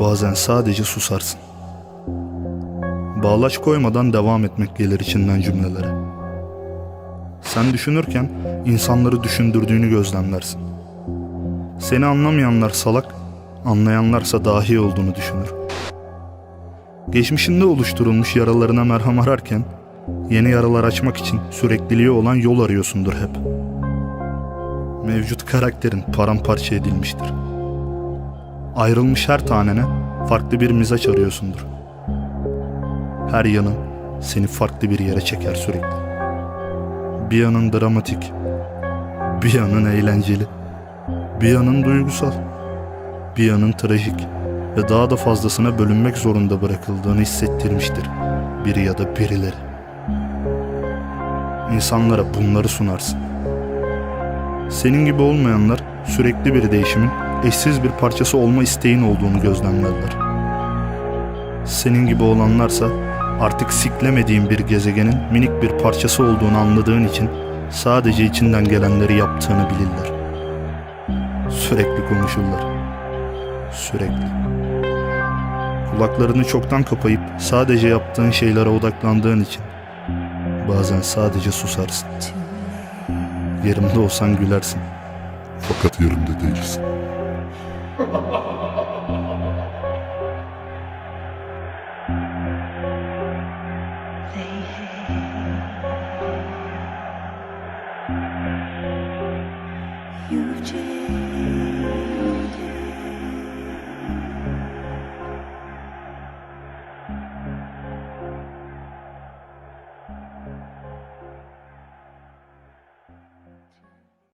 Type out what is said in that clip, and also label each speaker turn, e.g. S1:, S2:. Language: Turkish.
S1: Bazen sadece susarsın. Bağlaç koymadan devam etmek gelir içinden cümlelere. Sen düşünürken insanları düşündürdüğünü gözlemlersin. Seni anlamayanlar salak, anlayanlarsa dahi olduğunu düşünür. Geçmişinde oluşturulmuş yaralarına merhem ararken yeni yaralar açmak için sürekliliği olan yol arıyorsundur hep. Mevcut karakterin paramparça edilmiştir. Ayrılmış her tanene farklı bir mizaç arıyorsundur. Her yanın seni farklı bir yere çeker sürekli. Bir yanın dramatik, bir yanın eğlenceli, bir yanın duygusal, bir yanın trajik ve daha da fazlasına bölünmek zorunda bırakıldığını hissettirmiştir biri ya da birileri. İnsanlara bunları sunarsın. Senin gibi olmayanlar sürekli bir değişimin eşsiz bir parçası olma isteğin olduğunu gözlemlerler. Senin gibi olanlarsa artık siklemediğin bir gezegenin minik bir parçası olduğunu anladığın için sadece içinden gelenleri yaptığını bilirler. Sürekli konuşurlar. Sürekli. Kulaklarını çoktan kapayıp sadece yaptığın şeylere odaklandığın için bazen sadece susarsın. Yerimde olsan gülersin.
S2: Fakat yerimde değilsin.
S3: Eugene.